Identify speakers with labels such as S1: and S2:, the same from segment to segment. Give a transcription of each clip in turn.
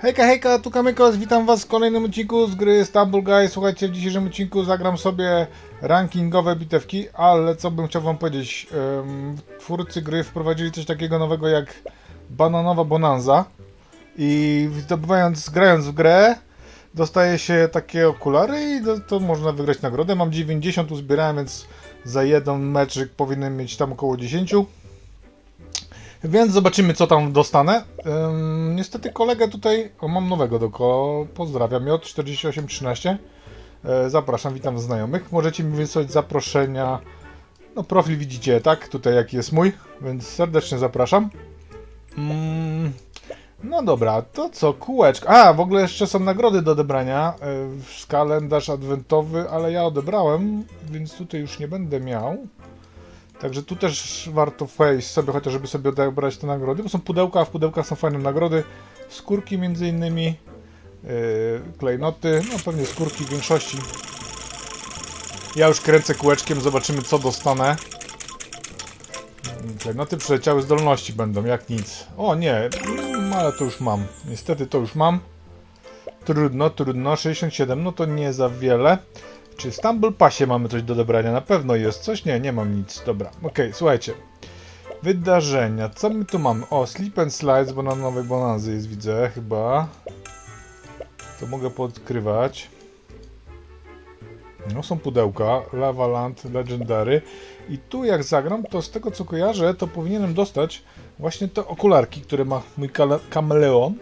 S1: Hejka, hejka, tu Kamykos, witam was w kolejnym odcinku z gry Stumble Guy. Słuchajcie, w dzisiejszym odcinku zagram sobie rankingowe bitewki, ale co bym chciał wam powiedzieć, em, twórcy gry wprowadzili coś takiego nowego jak bananowa bonanza i zdobywając, grając w grę, dostaje się takie okulary i to, to można wygrać nagrodę. Mam 90 uzbierałem, więc za jeden meczyk powinienem mieć tam około 10. Więc zobaczymy, co tam dostanę. Ym, niestety kolegę tutaj, o, mam nowego doko, pozdrawiam, J4813. E, zapraszam, witam znajomych. Możecie mi wysłać zaproszenia. No, profil widzicie, tak? Tutaj jaki jest mój, więc serdecznie zapraszam. Mm, no dobra, to co? Kółeczko. A, w ogóle jeszcze są nagrody do odebrania. E, kalendarz adwentowy, ale ja odebrałem, więc tutaj już nie będę miał. Także tu też warto wejść sobie, chociaż żeby sobie odebrać te nagrody, bo są pudełka, a w pudełkach są fajne nagrody. Skórki między innymi, yy, klejnoty, no pewnie skórki w większości. Ja już kręcę kółeczkiem, zobaczymy co dostanę. Klejnoty przeleciały zdolności będą, jak nic. O nie, mm, ale to już mam. Niestety to już mam. Trudno, trudno. 67, no to nie za wiele. Czy w Stumble Passie mamy coś do odebrania? Na pewno jest coś? Nie, nie mam nic. Dobra, okej, słuchajcie. Wydarzenia. Co my tu mamy? O, Sleep and Slides, bo na nowej bonanzy jest, widzę, chyba. To mogę podkrywać. No, są pudełka. Lava Land, Legendary. I tu jak zagram, to z tego co kojarzę, to powinienem dostać właśnie te okularki, które ma mój kameleon.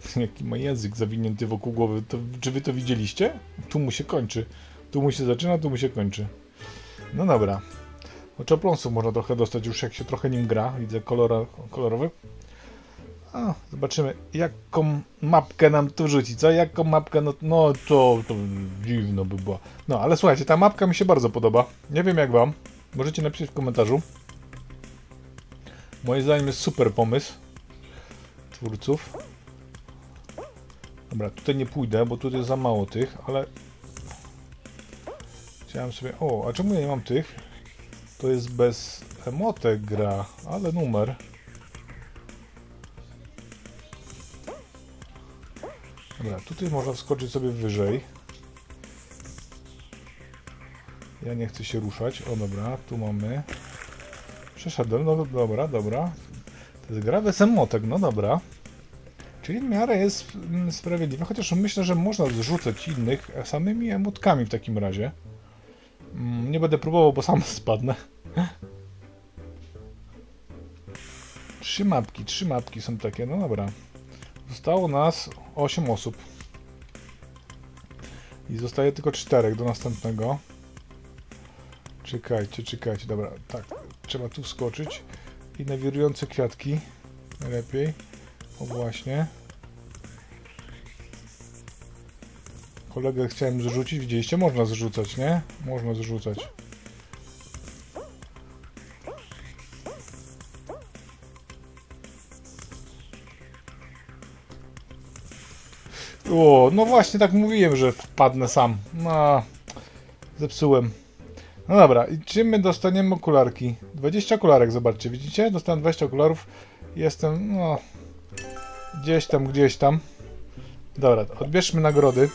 S1: Jaki ma język zawinięty wokół głowy. To, czy wy to widzieliście? Tu mu się kończy. Tu mu się zaczyna, tu mu się kończy. No dobra. Oczopląsów można trochę dostać już jak się trochę nim gra. Widzę kolora, kolorowy. A, zobaczymy jaką mapkę nam tu rzuci, co? Jaką mapkę, no, no to, to dziwno by było. No, ale słuchajcie, ta mapka mi się bardzo podoba. Nie wiem jak wam. Możecie napisać w komentarzu. Moim zdaniem jest super pomysł twórców. Dobra, tutaj nie pójdę, bo tutaj za mało tych, ale... Chciałem sobie... O, a czemu ja nie mam tych? To jest bez emotek gra, ale numer. Dobra, tutaj można wskoczyć sobie wyżej. Ja nie chcę się ruszać. O, dobra, tu mamy. Przeszedłem, no dobra, dobra. To jest gra bez emotek, no dobra. Czyli w miarę jest mm, sprawiedliwe, chociaż myślę, że można zrzucać innych samymi emotkami w takim razie. Mm, Nie będę próbował, bo sam spadnę. Trzy mapki, trzy mapki są takie, no dobra. Zostało nas 8 osób. I zostaje tylko czterech do następnego. Czekajcie, czekajcie, dobra, tak. Trzeba tu wskoczyć. I na wirujące kwiatki. Najlepiej. O właśnie. Kolegę chciałem zrzucić, widzieliście? Można zrzucać, nie? Można zrzucać. O, no właśnie tak mówiłem, że wpadnę sam. No, zepsułem. No dobra, i czy my dostaniemy okularki? 20 okularek, zobaczcie, widzicie? Dostałem 20 okularów. Jestem, no, Gdzieś tam, gdzieś tam. Dobra, odbierzmy nagrody.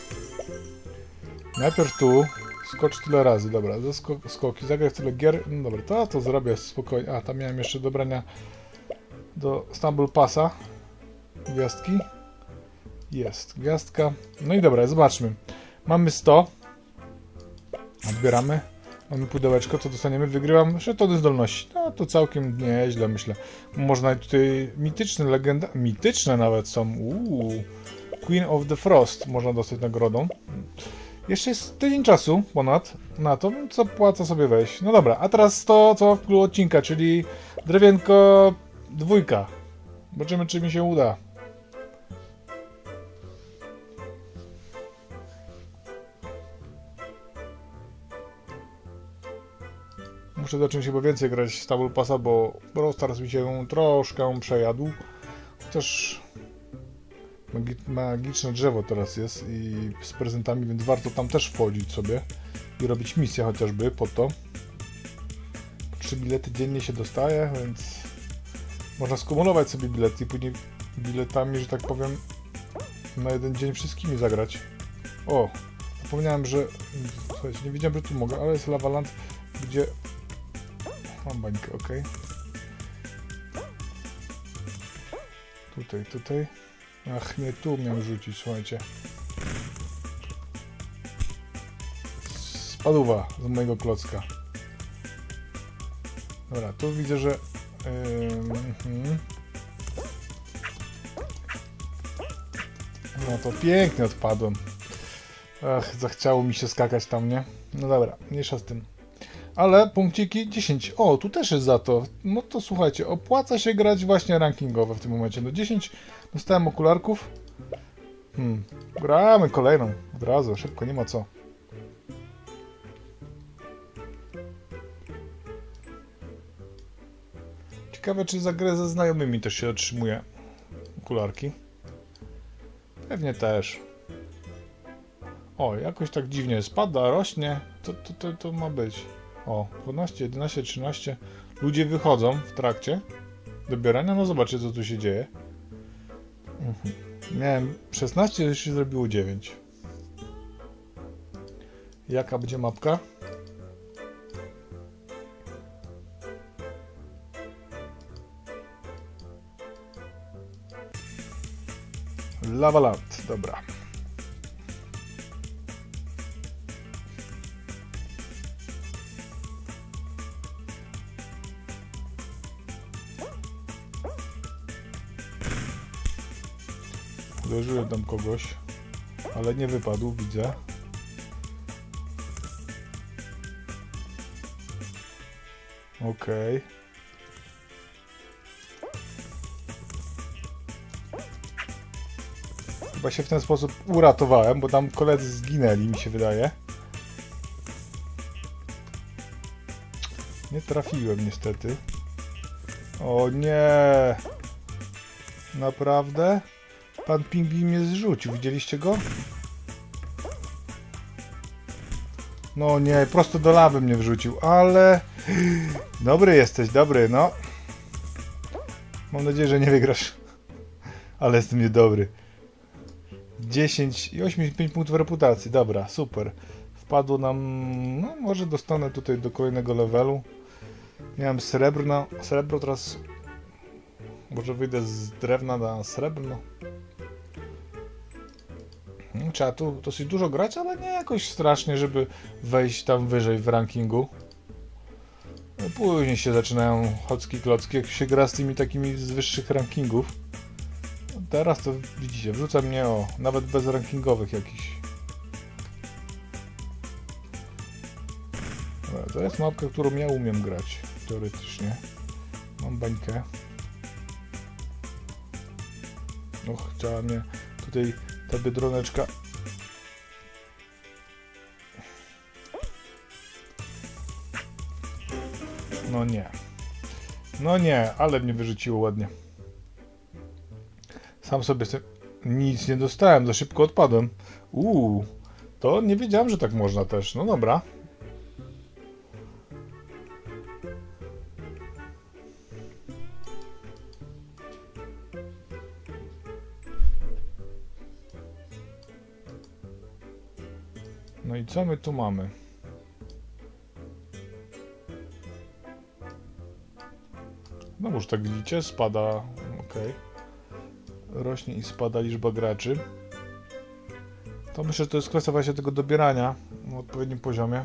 S1: Najpierw tu. Skocz tyle razy, dobra, ze sko skoki, zagrać tyle gier. No dobra, to, to zrobię spokojnie. A, tam miałem jeszcze dobrania do Stumble Passa. Gwiazdki. Jest, gwiazdka. No i dobra, zobaczmy. Mamy 100. Odbieramy. Mamy pudełeczko, co dostaniemy? Wygrywam żetony zdolności. No to całkiem nieźle, myślę. Można tutaj mityczne legenda... Mityczne nawet są. Uuu. Queen of the Frost można dostać nagrodą. Jeszcze jest tydzień czasu ponad na to, co płaca sobie wejść. No dobra, a teraz to, co w kluczu odcinka, czyli drewienko dwójka. Zobaczymy, czy mi się uda. Muszę zacząć chyba więcej grać w Stumble Passa, bo Brawl Stars mi się troszkę przejadł. Chociaż magi magiczne drzewo teraz jest i z prezentami, więc warto tam też wchodzić sobie i robić misję chociażby po to. Trzy bilety dziennie się dostaje, więc można skumulować sobie bilety i później biletami, że tak powiem, na jeden dzień wszystkimi zagrać. O, zapomniałem, że... Słuchajcie, nie wiedziałem, że tu mogę, ale jest Lavaland, gdzie... Mam bańkę, ok. Tutaj, tutaj. Ach, nie, tu miałem rzucić, słuchajcie. Spaduwa z mojego klocka. Dobra, tu widzę, że... Mhm. No to pięknie odpadłem. Ach, zachciało mi się skakać tam, nie? No dobra, mniejsza z tym. Ale punkciki 10. O, tu też jest za to. No to słuchajcie, opłaca się grać właśnie rankingowe w tym momencie. No 10 dostałem okularków. Hmm, gramy kolejną. Od razu, szybko, nie ma co. Ciekawe, czy za grę ze znajomymi też się otrzymuje okularki. Pewnie też. O, jakoś tak dziwnie spada, rośnie. To, to, to, to ma być. O, 12, 11, 13. Ludzie wychodzą w trakcie dobierania. No zobaczcie, co tu się dzieje. Mhm. Miałem 16, już się zrobiło 9. Jaka będzie mapka? Lavaland, dobra. Uderzyłem tam kogoś, ale nie wypadł, widzę. Okej. Chyba się w ten sposób uratowałem, bo tam koledzy zginęli, mi się wydaje. Nie trafiłem niestety. O nie! Naprawdę? Pan Pingwin mnie zrzucił, widzieliście go? No nie, prosto do lawy mnie wrzucił, ale... Dobry jesteś, dobry, no. Mam nadzieję, że nie wygrasz. Ale jestem niedobry. 10 i 85 punktów reputacji, dobra, super. Wpadło nam... no może dostanę tutaj do kolejnego levelu. Miałem srebrno, srebro teraz... Może wyjdę z drewna na srebrno. Trzeba tu dosyć dużo grać, ale nie jakoś strasznie, żeby wejść tam wyżej w rankingu. No, później się zaczynają chocki klocki, jak się gra z tymi takimi z wyższych rankingów. No, Teraz to widzicie, wrzuca mnie o, nawet bez rankingowych jakichś. To jest mapka, którą ja umiem grać, teoretycznie. Mam bańkę. Och, chciała mnie tutaj ta biedroneczka. No nie. No nie, ale mnie wyrzuciło ładnie. Sam sobie nic nie dostałem, za szybko odpadłem. Uuu, to nie wiedziałem, że tak można też. No dobra. Co my tu mamy? No już tak widzicie, spada, ok. Rośnie i spada liczba graczy. To myślę, że to jest kwestia właśnie tego dobierania na odpowiednim poziomie.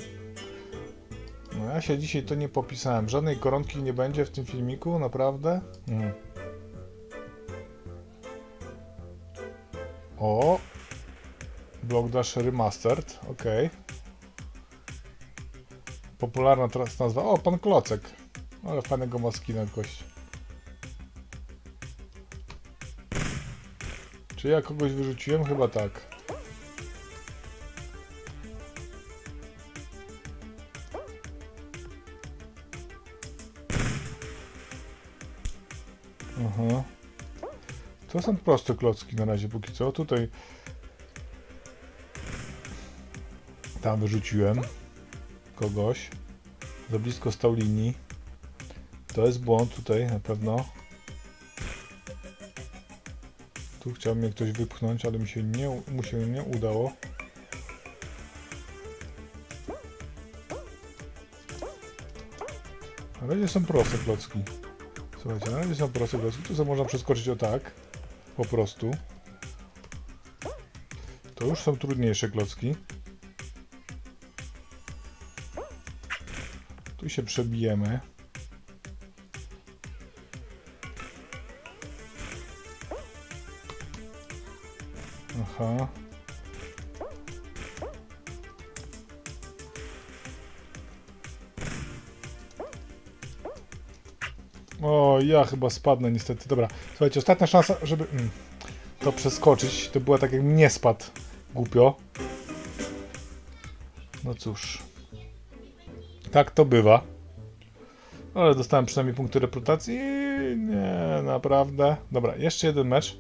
S1: No ja się dzisiaj to nie popisałem. Żadnej koronki nie będzie w tym filmiku, naprawdę. Mm. O! Block Dash Remastered, ok. Popularna teraz nazwa. O, pan Klocek. Ale fajnego ma skina gość. Czy ja kogoś wyrzuciłem? Chyba tak. Aha. To są proste klocki na razie póki co. Tutaj tam wyrzuciłem kogoś. Za blisko stał linii. To jest błąd tutaj na pewno. Tu chciał mnie ktoś wypchnąć, ale mi się nie, mu się nie udało. Na razie są proste klocki. Słuchajcie, na razie są proste klocki. Tu sobie można przeskoczyć o tak. Po prostu. To już są trudniejsze klocki. Się przebijemy. Aha. O, ja chyba spadnę niestety. Dobra, słuchajcie, ostatnia szansa, żeby mm, to przeskoczyć. To była tak jak nie spadł. Głupio. No cóż. Tak to bywa. Ale dostałem przynajmniej punkty reputacji. Nie, naprawdę. Dobra, jeszcze jeden mecz.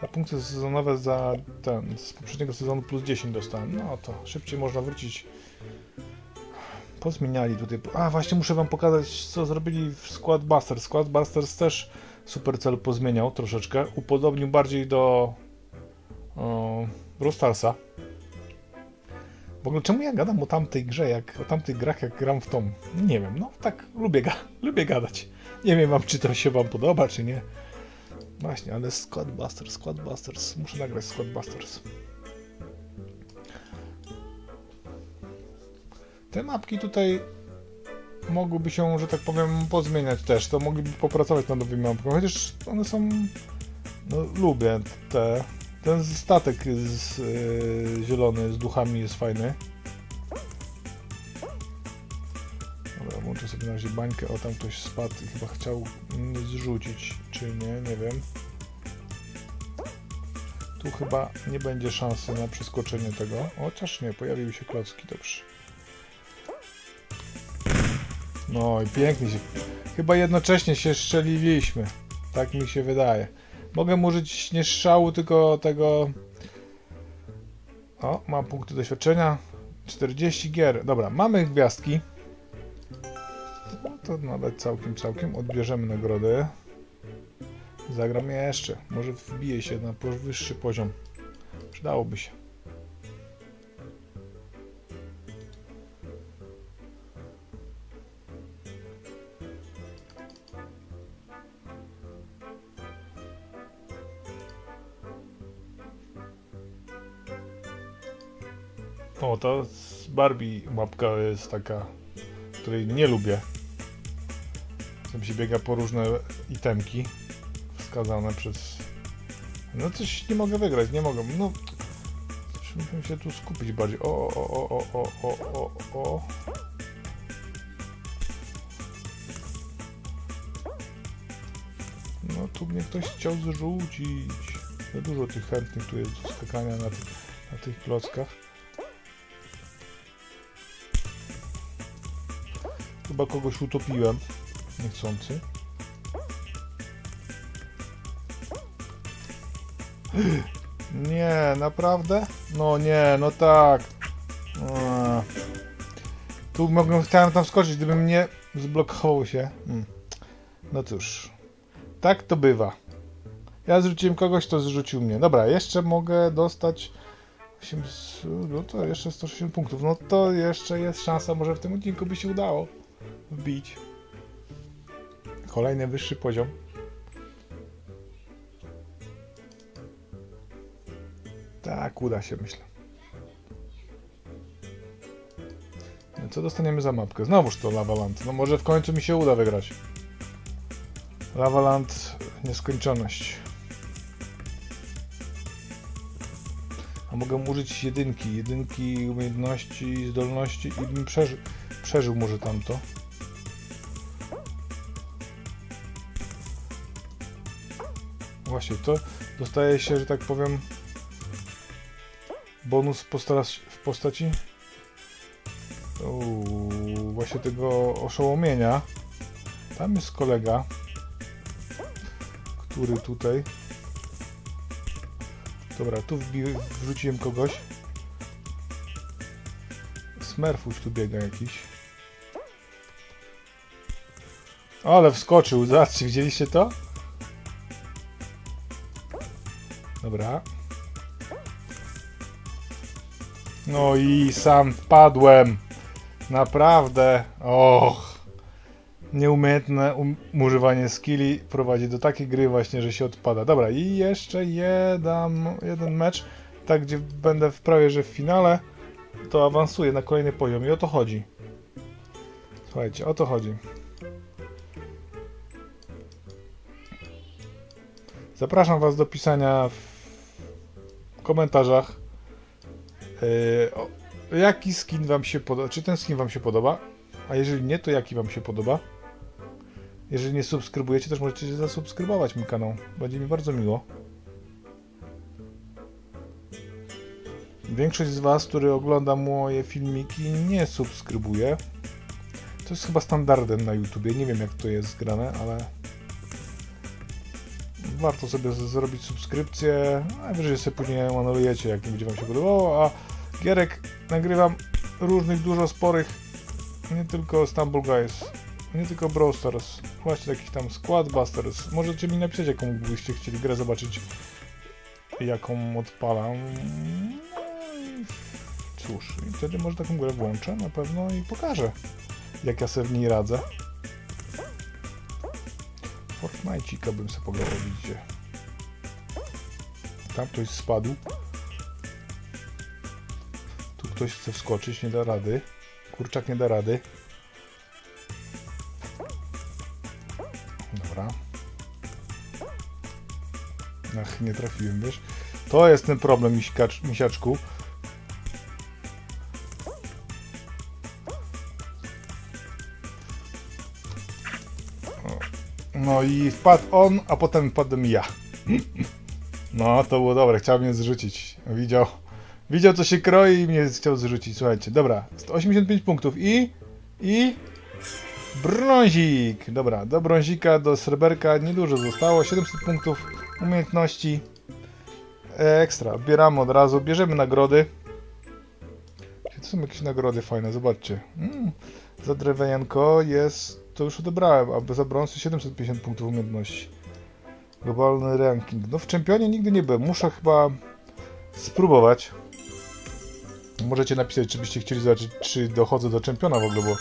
S1: A punkty sezonowe za ten, z poprzedniego sezonu plus 10 dostałem. No to szybciej można wrócić. Pozmieniali tutaj. A właśnie muszę wam pokazać, co zrobili w Squad Busters. Squad Busters też Supercell pozmieniał troszeczkę. Upodobnił bardziej do o, Brawl Starsa. W ogóle czemu ja gadam o tamtej grze, jak o tamtych grach, jak gram w tą? Nie wiem, no tak, lubię, ga lubię gadać. Nie wiem wam, czy to się wam podoba, czy nie. Właśnie, ale Squad Busters, Squad Busters. Muszę nagrać Squad Busters. Te mapki tutaj mogłyby się, że tak powiem, pozmieniać też. To mogliby popracować nad nowymi mapkami, chociaż one są... No, lubię te... Ten statek z, yy, zielony z duchami jest fajny. Dobra, włączę sobie na razie bańkę. O, tam ktoś spadł i chyba chciał mnie zrzucić, czy nie, nie wiem. Tu chyba nie będzie szansy na przeskoczenie tego. Chociaż nie, pojawiły się klocki, dobrze. No i pięknie się... Chyba jednocześnie się strzeliliśmy. Tak mi się wydaje. Mogę użyć nie strzału, tylko tego... O, mam punkty doświadczenia. 40 gier. Dobra, mamy gwiazdki. No to nawet całkiem, całkiem. Odbierzemy nagrody. Zagram jeszcze. Może wbije się na wyższy poziom. Przydałoby się. Barbie mapka jest taka, której nie lubię. Tam się biega po różne itemki wskazane przez... No coś nie mogę wygrać, nie mogę. No, musimy się tu skupić bardziej. O, o, o, o, o, o, o, o. No tu mnie ktoś chciał zrzucić. Za dużo tych chętnych tu jest do skakania na, tych, na tych klockach. Chyba kogoś utopiłem. Niechcący. Nie, naprawdę? No nie, no tak. A. Tu mogłem, chciałem tam skoczyć, gdybym nie zblokował się. Hmm. No cóż. Tak to bywa. Ja zrzuciłem kogoś, to zrzucił mnie. Dobra, jeszcze mogę dostać 8, no to jeszcze 160 punktów. No to jeszcze jest szansa, może w tym odcinku by się udało wbić. Kolejny wyższy poziom. Tak, uda się, myślę. No co dostaniemy za mapkę? Znowuż to Lavaland. No może w końcu mi się uda wygrać. Lavaland, nieskończoność. A mogę użyć jedynki. Jedynki, umiejętności, zdolności i bym przeżył, przeżył może tamto. Właśnie, to dostaje się, że tak powiem, bonus w postaci, Uuu, właśnie tego oszołomienia. Tam jest kolega, który tutaj. Dobra, tu wrzuciłem kogoś. Smerfuś tu biega jakiś. Ale wskoczył, zobaczcie, widzieliście to? Dobra. No i sam wpadłem. Naprawdę. Och. Nieumiejętne um używanie skilli prowadzi do takiej gry właśnie, że się odpada. Dobra, i jeszcze jeden, jeden mecz, tak gdzie będę w prawie, że w finale, to awansuję na kolejny poziom i o to chodzi. Słuchajcie, o to chodzi. Zapraszam Was do pisania w komentarzach, yy, jaki skin Wam się podoba, czy ten skin Wam się podoba, a jeżeli nie, to jaki Wam się podoba. Jeżeli nie subskrybujecie, też możecie zasubskrybować mój kanał. Będzie mi bardzo miło. Większość z Was, który ogląda moje filmiki, nie subskrybuje. To jest chyba standardem na YouTubie. Nie wiem, jak to jest zgrane, ale warto sobie zrobić subskrypcję. Najwyżej sobie później anulujecie, jak nie będzie Wam się podobało. A gierek nagrywam różnych, dużo sporych. Nie tylko Stumble Guys, nie tylko Brawl Stars. Właśnie takich tam Squad Busters. Możecie mi napisać, jaką byście chcieli grę zobaczyć, jaką odpalam. No cóż, i wtedy może taką grę włączę na pewno i pokażę, jak ja sobie w niej radzę. Fortnite'cika bym sobie pograł, widzicie. Tam ktoś spadł. Tu ktoś chce wskoczyć, nie da rady. Kurczak nie da rady. Dobra. Ach, nie trafiłem, wiesz. To jest ten problem, miśkacz, misiaczku. No i wpadł on, a potem wpadłem ja. No, to było dobre, chciał mnie zrzucić. Widział, widział co się kroi i mnie chciał zrzucić. Słuchajcie, dobra, 185 punktów i... i... Brązik! Dobra, do brązika, do sreberka niedużo zostało. 700 punktów umiejętności. Ekstra, odbieramy od razu, bierzemy nagrody. To są jakieś nagrody fajne, zobaczcie. Mm, za drewienko jest, to już odebrałem, a za brąz 750 punktów umiejętności. Globalny ranking. No w czempionie nigdy nie byłem, muszę chyba spróbować. Możecie napisać, czy byście chcieli zobaczyć, czy dochodzę do czempiona w ogóle, bo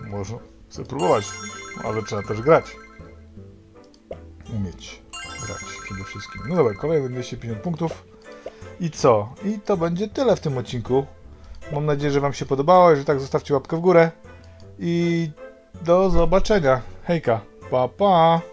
S1: no, może chcę próbować, ale trzeba też grać. Umieć grać przede wszystkim. No dobra, kolejne 250 punktów. I co? I to będzie tyle w tym odcinku. Mam nadzieję, że Wam się podobało. Jeżeli tak, zostawcie łapkę w górę. I do zobaczenia. Hejka. Pa, pa.